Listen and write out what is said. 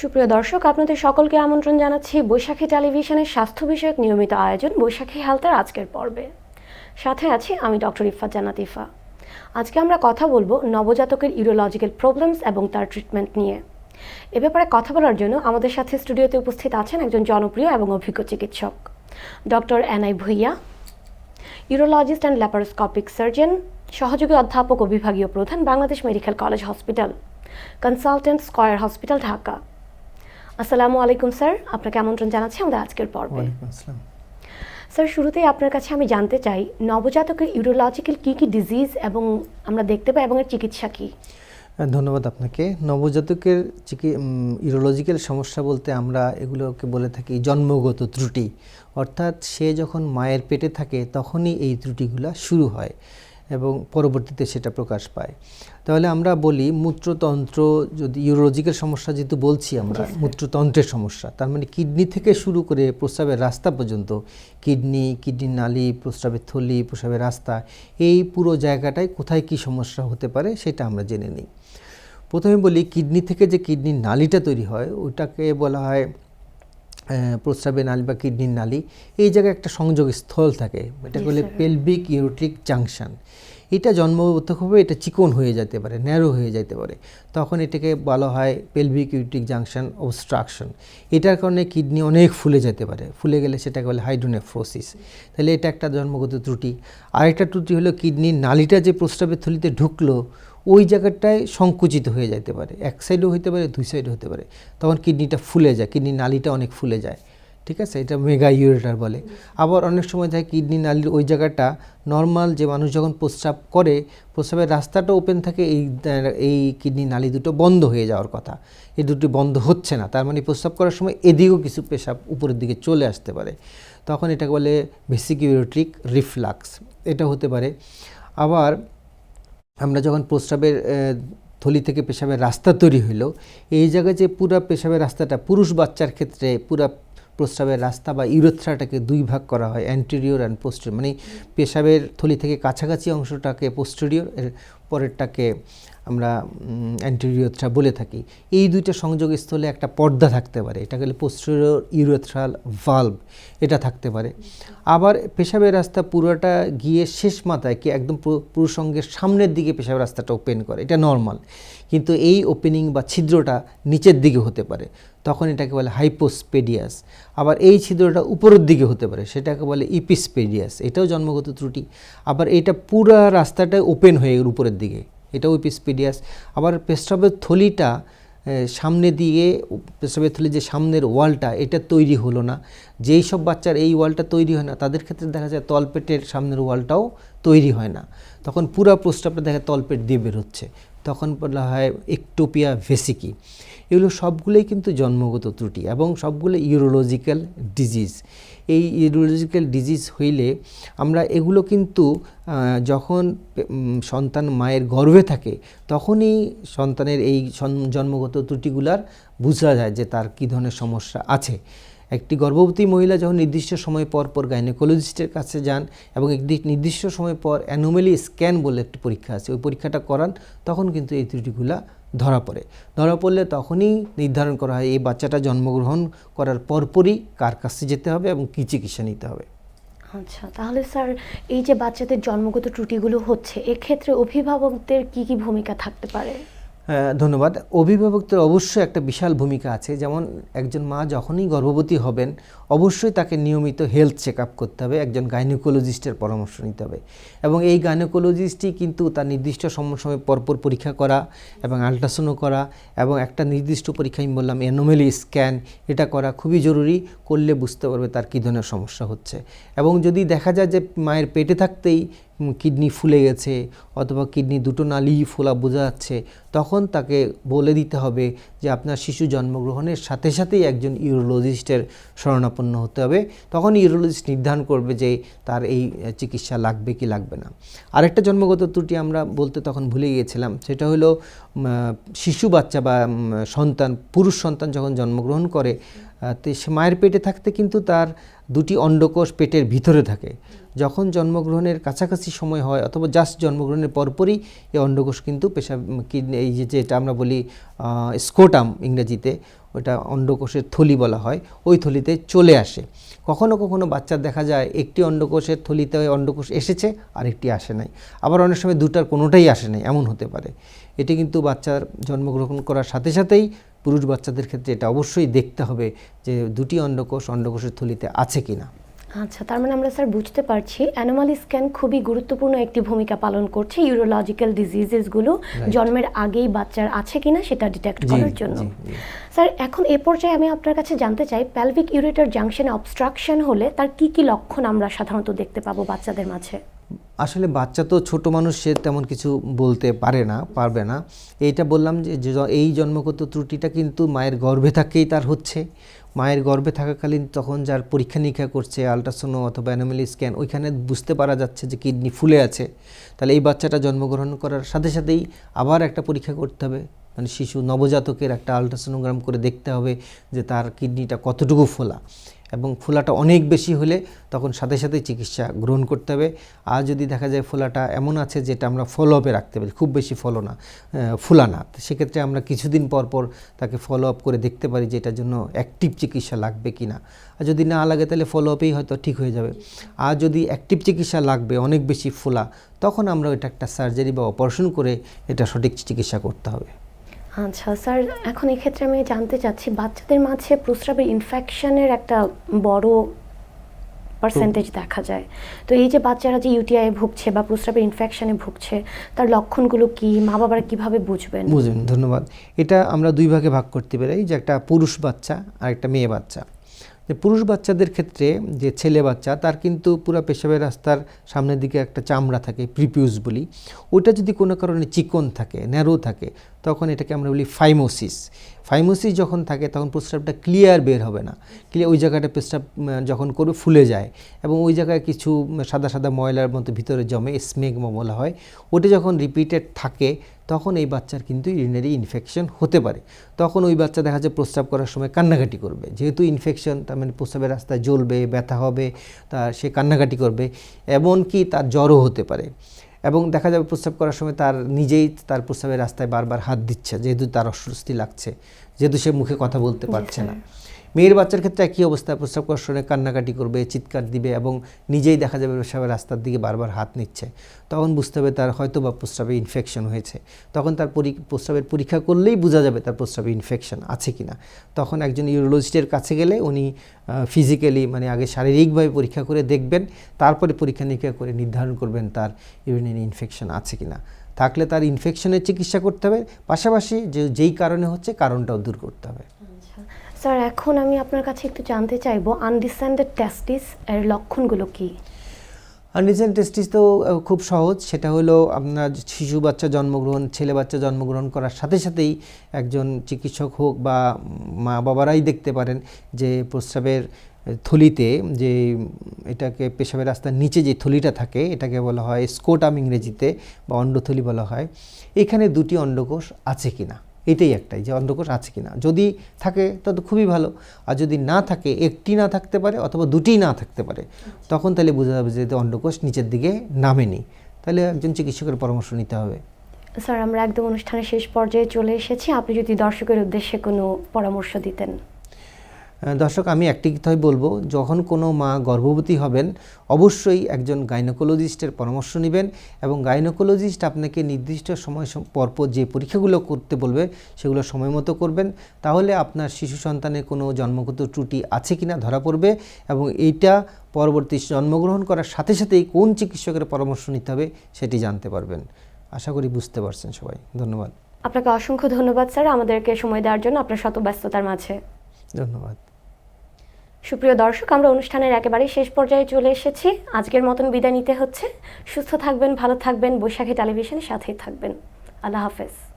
সুপ্রিয় দর্শক, আপনাদের সকলকে আমন্ত্রণ জানাচ্ছি বৈশাখী টেলিভিশনের স্বাস্থ্য বিষয়ক নিয়মিত আয়োজন বৈশাখী হেলথের আজকের পর্বে। সাথে আছি আমি ডক্টর ইফাত জানাতিফা আজকে আমরা কথা বলব নবজাতকের ইউরোলজিক্যাল প্রবলেমস এবং তার ট্রিটমেন্ট নিয়ে। এ ব্যাপারে কথা বলার জন্য আমাদের সাথে স্টুডিওতে উপস্থিত আছেন একজন জনপ্রিয় এবং অভিজ্ঞ চিকিৎসক, doctor N I Bhuiyan urologist and laparoscopic surgeon সহযোগী অধ্যাপক ও বিভাগীয় প্রধান, Bangladesh medical college hospital consultant square hospital, Dhaka. আসসালামু আলাইকুম স্যার। আপনাকে আমন্ত্রণ জানাচ্ছি আমাদের আজকের পর্বে। স্যার শুরুতেই আপনার কাছে আমি জানতে চাই নবজাতকের ইউরোলজিক্যাল কী কী ডিজিজ এবং আমরা দেখতে পাই এবং এর চিকিৎসা কী? ধন্যবাদ আপনাকে। নবজাতকের চিকি ইউরোলজিক্যাল সমস্যা বলতে আমরা এগুলোকে বলে থাকি জন্মগত ত্রুটি। অর্থাৎ সে যখন মায়ের পেটে থাকে তখনই এই ত্রুটিগুলো শুরু হয়। এবং পরবর্তীতে সেটা প্রকাশ পায়। তাহলে আমরা বলি মূত্রতন্ত্র যদি ইউরোলজিক্যাল সমস্যা যেহেতু বলছি আমরা মূত্রতন্ত্রের সমস্যা তার মানে কিডনি থেকে শুরু করে প্রস্রাবের রাস্তা পর্যন্ত কিডনি কিডনির নালী প্রস্রাবের থলি প্রস্রাবের রাস্তা এই পুরো জায়গাটায় কোথায় কি সমস্যা হতে পারে সেটা আমরা জেনে নিই। প্রথমে বলি কিডনি থেকে যে কিডনির নালীটা তৈরি হয় ওটাকে বলা হয় প্রস্রাবের নালী বা কিডনির নালী এই জায়গায় একটা সংযোগ স্থল থাকে। এটা বলে পেলভিক ইউরোট্রিক জাংশন এটা জন্মগতভাবে এটা চিকন হয়ে যেতে পারে ন্যারো হয়ে যেতে পারে। তখন এটাকে বলা হয় পেলভিক ইউরোট্রিক জাংশন অবস্ট্রাকশন এটার কারণে কিডনি অনেক ফুলে যেতে পারে। ফুলে গেলে সেটাকে বলে হাইড্রোনেফ্রোসিস তাহলে এটা একটা জন্মগত ত্রুটি। আরেকটা ত্রুটি হলো কিডনির নালীটা যে প্রস্রাবের থলিতে ঢুকলো ওই জায়গাটায় সংকুচিত হয়ে যেতে পারে। এক সাইডও হতে পারে, দুই সাইডও হতে পারে। তখন কিডনিটা ফুলে যায়, কিডনি নালীটা অনেক ফুলে যায়। ঠিক আছে? এটা মেগা ইউরেটার বলে। আবার অনেক সময় যায় কিডনি নালীর ওই জায়গাটা নর্মাল যে মানুষ যখন প্রস্রাব করে, প্রস্রাবের রাস্তাটা ওপেন থাকে, এই এই কিডনি নালী দুটো বন্ধ হয়ে যাওয়ার কথা। এই দুটি বন্ধ হচ্ছে না। তার মানে প্রস্রাব করার সময় এদিকেও কিছু পেশাব উপরের দিকে চলে আসতে পারে। তখন এটাকে বলে বেসিক ইউরেট্রিক রিফ্লাক্স এটা হতে পারে। আবার আমরা যখন প্রস্রাবের থলি থেকে পেশাবের রাস্তা তৈরি হইল, এই জায়গায় যে পুরা পেশাবের রাস্তাটা, পুরুষ বাচ্চার ক্ষেত্রে পুরা প্রস্রাবের রাস্তা বা ইউরোথ্রাটাকে দুই ভাগ করা হয় অ্যান্টেরিয়র অ্যান্ড পোস্টেরিয়র মানে পেশাবের থলি থেকে কাছাকাছি অংশটাকে পোস্টেরিয়র এর পরেরটাকে আমরা অ্যান্টেরিয়রথ্রা বলে থাকি। এই দুইটা সংযোগস্থলে একটা পর্দা থাকতে পারে। এটা বলে পোস্টেরিয়র ইউরোথ্রাল ভাল্ব এটা থাকতে পারে। আবার পেশাবের রাস্তা পুরোটা গিয়ে শেষ মাথায় কি একদম পুরু- পুরুষঙ্গের সামনের দিকে পেশাবের রাস্তাটা ওপেন করে। এটা নর্মাল কিন্তু এই ওপেনিং বা ছিদ্রটা নিচের দিকে হতে পারে। তখন এটাকে বলে হাইপোস্পেডিয়াস আবার এই ছিদ্রটা উপরের দিকে হতে পারে। সেটাকে বলে ইপিস্পেডিয়াস এটাও জন্মগত ত্রুটি। আবার এটা পুরো রাস্তাটা ওপেন হয়ে উপরের দিকে। এটাও ইপিসপিডিয়াস আবার পেস্টবের থলিটা সামনে দিয়ে পেস্টবের থলি যে সামনের ওয়ালটা, এটা তৈরি হলো না। যেই সব বাচ্চার এই ওয়ালটা তৈরি হয় না, তাদের ক্ষেত্রে দেখা যায় তলপেটের সামনের ওয়ালটাও তৈরি হয় না। তখন পুরো প্রস্রাবটা দেখা তলপেট দিয়ে বেরোচ্ছে তখন বলা হয় একটোপিয়া ভেসিকি। এগুলো সবগুলোই কিন্তু জন্মগত ত্রুটি এবং সবগুলো ইউরোলজিক্যাল ডিজিজ। এই ইউরোলজিক্যাল ডিজিজ হইলে আমরা এগুলো কিন্তু যখন সন্তান মায়ের গর্ভে থাকে, তখনই সন্তানের এই জন্মগত ত্রুটিগুলার বোঝা যায় যে তার কী ধরনের সমস্যা আছে। একটি গর্ভবতী মহিলা যখন নির্দিষ্ট সময় পর পর গাইনোকোলজিস্টের কাছে যান এবং একটি নির্দিষ্ট সময় পর অ্যানোমেলি স্ক্যান বলে একটি পরীক্ষা আছে, ওই পরীক্ষাটা করান, তখন কিন্তু এই ত্রুটিগুলা ধরা পড়ে। ধরা পড়লে তখনই নির্ধারণ করা হয়, এই বাচ্চাটা জন্মগ্রহণ করার পরপরই কার কাছে যেতে হবে এবং কী চিকিৎসা নিতে হবে। আচ্ছা তাহলে স্যার, এই যে বাচ্চাদের জন্মগত ত্রুটিগুলো হচ্ছে, এক্ষেত্রে অভিভাবকদের কি কি ভূমিকা থাকতে পারে? ধন্যবাদ। অভিভাবকদের অবশ্যই একটা বিশাল ভূমিকা আছে। যেমন একজন মা যখনই গর্ভবতী হবেন, অবশ্যই তাকে নিয়মিত হেলথ চেক আপ করতে হবে, একজন গাইনোকোলজিস্টের পরামর্শ নিতে হবে। এবং এই গাইনোকোলজিস্টই কিন্তু তার নির্দিষ্ট সময় সময় পরপর পরীক্ষা করা এবং আলট্রাসাউন্ড করা এবং একটা নির্দিষ্ট পরীক্ষা, আমি বললাম অ্যানোমেলি স্ক্যান এটা করা খুবই জরুরি। করলে বুঝতে পারবে তার কী ধরনের সমস্যা হচ্ছে। এবং যদি দেখা যায় যে মায়ের পেটে থাকতেই কিডনি ফুলে গেছে অথবা কিডনি দুটো নালি ফোলা বোঝা যাচ্ছে, তখন তাকে বলে দিতে হবে যে আপনার শিশু জন্মগ্রহণের সাথে সাথেই একজন ইউরোলজিস্টের শরণাপন্ন হতে হবে। তখন ইউরোলজিস্ট নির্ধারণ করবে যে তার এই চিকিৎসা লাগবে কি লাগবে না। আরেকটা জন্মগত ত্রুটি আমরা বলতে তখন ভুলে গিয়েছিলাম, সেটা হলো শিশু বাচ্চা বা সন্তান, পুরুষ সন্তান যখন জন্মগ্রহণ করে তো সে মায়ের পেটে থাকতে কিন্তু তার দুটি অন্ডকোষ পেটের ভিতরে থাকে। যখন জন্মগ্রহণের কাছাকাছি সময় হয় অথবা জাস্ট জন্মগ্রহণের পরপরই এই অন্ডকোষ কিন্তু পেশা এই যে যেটা আমরা বলি স্কোটাম ইংরেজিতে, ওটা অন্ডকোষের থলি বলা হয়, ওই থলিতে চলে আসে। কখনো কখনো বাচ্চার দেখা যায় একটি অন্ডকোষের থলিতে ওই অন্ডকোষ এসেছে আর একটি আসে নাই। আবার অনেক সময় দুটার কোনোটাই আসে নাই, এমন হতে পারে। এটি কিন্তু বাচ্চার জন্মগ্রহণ করার সাথে সাথেই পুরুষ বাচ্চাদের ক্ষেত্রে এটা অবশ্যই দেখতে হবে যে দুটি অন্ডকোষ অন্ডকোষের থলিতে আছে কিনা। আচ্ছা তার মানে আমরা স্যার বুঝতে পারছি অ্যানোমালি স্ক্যান খুবই গুরুত্বপূর্ণ একটি ভূমিকা পালন করছে ইউরোলজিক্যাল ডিজিজেসগুলো জন্মের আগেই বাচ্চার আছে কিনা সেটা ডিটেক্ট করার জন্য। স্যার এখন এ পর্যায়ে আমি আপনার কাছে জানতে চাই প্যালভিক ইউরেটার জাংশনে অবস্ট্রাকশন হলে তার কি কি লক্ষণ আমরা সাধারণত দেখতে পাবো বাচ্চাদের মাঝে? আসলে বাচ্চা তো ছোট মানুষ, সে তেমন কিছু বলতে পারে না, পারবে না। এইটা বললাম যে এই জন্মগত ত্রুটিটা কিন্তু মায়ের গর্ভে থাকেই তার হচ্ছে। মায়ের গর্ভে থাকাকালীন তখন যার পরীক্ষা নিরীক্ষা করছে আলট্রাসোনো অথবা অ্যানোমালি স্ক্যান, ওইখানে বুঝতে পারা যাচ্ছে যে কিডনি ফুলে আছে। তাহলে এই বাচ্চাটা জন্মগ্রহণ করার সাথে সাথেই আবার একটা পরীক্ষা করতে হবে। মানে শিশু নবজাতকের একটা আলট্রাসোনোগ্রাম করে দেখতে হবে যে তার কিডনিটা কতটুকু ফোলা। এবং ফোলাটা অনেক বেশি হলে তখন সাথে সাথে চিকিৎসা গ্রহণ করতে হবে। আর যদি দেখা যায় ফোলাটা এমন আছে যেটা আমরা ফলো আপে রাখতে পারি, খুব বেশি ফলো না ফোলা না। সেক্ষেত্রে আমরা কিছুদিন পর পর তাকে ফলো আপ করে দেখতে পারি যে এটার জন্য অ্যাক্টিভ চিকিৎসা লাগবে কি না। আর যদি না লাগে তাহলে ফলো আপেই হয়তো ঠিক হয়ে যাবে। আর যদি অ্যাক্টিভ চিকিৎসা লাগবে, অনেক বেশি ফোলা, তখন আমরা এটা একটা সার্জারি বা অপারেশন করে এটা সঠিক চিকিৎসা করতে হবে। আচ্ছা স্যার এখন এক্ষেত্রে আমি জানতে চাচ্ছি বাচ্চাদের মাঝে প্রস্রাবের ইনফেকশনের একটা বড় পার্সেন্টেজ দেখা যায়। তো এই যে বাচ্চারা যে ইউটিআই ভুগছে বা প্রস্রাবের ইনফেকশনে ভুগছে তার লক্ষণগুলো কি? মা বাবারা কীভাবে বুঝবেন? বুঝবেন ধন্যবাদ। এটা আমরা দুই ভাগে ভাগ করতে পারি যে একটা পুরুষ বাচ্চা আর একটা মেয়ে বাচ্চা। যে পুরুষ বাচ্চাদের ক্ষেত্রে যে ছেলে বাচ্চা তার কিন্তু পুরো পেশাবের রাস্তার সামনের দিকে একটা চামড়া থাকে প্রিপিউস বলি। ওটা যদি কোনো কারণে চিকন থাকে ন্যারো থাকে তখন এটাকে আমরা বলি ফাইমোসিস। ফাইমোসিস যখন থাকে, তখন প্রস্রাবটা ক্লিয়ার বের হবে না। ক্লিয়ার ওই জায়গাটা প্রস্রাব যখন করবে, ফুলে যায়। এবং ওই জায়গায় কিছু সাদা সাদা ময়লার মতো ভিতরে জমে স্মেগমা বলা হয়। ওটা যখন রিপিটেড থাকে, তখন এই বাচ্চার কিন্তু ইউরিনারি ইনফেকশন হতে পারে। তখন ওই বাচ্চা দেখা যায় প্রস্রাব করার সময় কান্নাকাটি করবে। যেহেতু ইনফেকশন তার মানে প্রস্রাবের রাস্তায় জ্বলবে, ব্যথা হবে, তা সে কান্নাকাটি করবে। এমনকি তার জ্বরও হতে পারে। এবং দেখা যাবে প্রস্রাব করার সময় তার নিজেই তার প্রস্রাবের রাস্তায় বারবার হাত দিচ্ছে যেহেতু তার অস্বস্তি লাগছে যেহেতু সে মুখে কথা বলতে পারছে না। মেয়ের বাচ্চার ক্ষেত্রে একই অবস্থা, প্রস্রাব করার সময় কান্নাকাটি করবে, চিৎকার দিবে এবং নিজেই দেখা যাবে প্রস্রাবের রাস্তার দিকে বারবার হাত নিচ্ছে। তখন বুঝতে হবে তার হয়তো বা প্রস্রাবে ইনফেকশন হয়েছে। তখন তার পরি, প্রস্রাবের পরীক্ষা করলেই বোঝা যাবে তার প্রস্রাবে ইনফেকশন আছে কিনা। তখন একজন ইউরোলজিস্টের কাছে গেলে উনি ফিজিক্যালি মানে আগে শারীরিকভাবে পরীক্ষা করে দেখবেন, তারপরে পরীক্ষা নিরীক্ষা করে নির্ধারণ করবেন তার ইউরিনারি ইনফেকশন আছে কি না থাকলে তার ইনফেকশনের চিকিৎসা করতে হবে। পাশাপাশি যে, যেই কারণে হচ্ছে কারণটাও দূর করতে হবে। স্যার এখন আমি আপনার কাছে একটু জানতে চাইব আনডিসেন্ডেড টেস্টিস এর লক্ষণগুলো কি? আনডিসেন্ট টেস্টিস তো খুব সহজ। সেটা হলো আপনার শিশু বাচ্চা জন্মগ্রহণ, ছেলে বাচ্চা জন্মগ্রহণ করার সাথে সাথেই একজন চিকিৎসক হোক বা মা বাবারাই দেখতে পারেন যে প্রস্রাবের থলিতে যে এটাকে পেশাবের রাস্তার নিচে যে থলিটা থাকে, এটাকে বলা হয় স্কোটাম ইংরেজিতে বা অন্ডথলি বলা হয়। এখানে দুটি অন্ডকোষ আছে কিনা? এটাই একটাই যে অন্ধকোষ আছে কি না। যদি থাকে তত খুবই ভালো। আর যদি না থাকে, একটি না থাকতে পারে অথবা দুটি না থাকতে পারে, তখন তাহলে বোঝা যাবে যে অন্ধকোষ নিচের দিকে নামেনি তাহলে একজন চিকিৎসকের পরামর্শ নিতে হবে। স্যার, আমরা একদম অনুষ্ঠানের শেষ পর্যায়ে চলে এসেছি। আপনি যদি দর্শকের উদ্দেশ্যে কোনো পরামর্শ দিতেন। দর্শক আমি একটি কথাই বলব যখন কোনো মা গর্ভবতী হবেন অবশ্যই একজন গাইনোকোলজিস্টের পরামর্শ নেবেন এবং গাইনোকোলজিস্ট আপনাকে নির্দিষ্ট সময় সম- পরপর যে পরীক্ষাগুলো করতে বলবে সেগুলো সময় মতো করবেন। তাহলে আপনার শিশু সন্তানের কোনো জন্মগত ত্রুটি আছে কিনা ধরা পড়বে এবং এইটা পরবর্তী জন্মগ্রহণ করার সাথে সাথেই কোন চিকিৎসকের পরামর্শ নিতে হবে সেটি জানতে পারবেন। আশা করি বুঝতে পারছেন সবাই। ধন্যবাদ। আপনাকে অসংখ্য ধন্যবাদ স্যার। আমাদেরকে সময় দেওয়ার জন্য আপনার শত ব্যস্ততার মাঝে। ধন্যবাদ। সুপ্রিয় দর্শক, আমরা অনুষ্ঠানের একেবারে শেষ পর্যায়ে চলে এসেছি। আজকের মতন বিদায় নিতে হচ্ছে। সুস্থ থাকবেন, ভালো থাকবেন, বৈশাখী টেলিভিশনের সাথেই থাকবেন। আল্লাহ হাফেজ।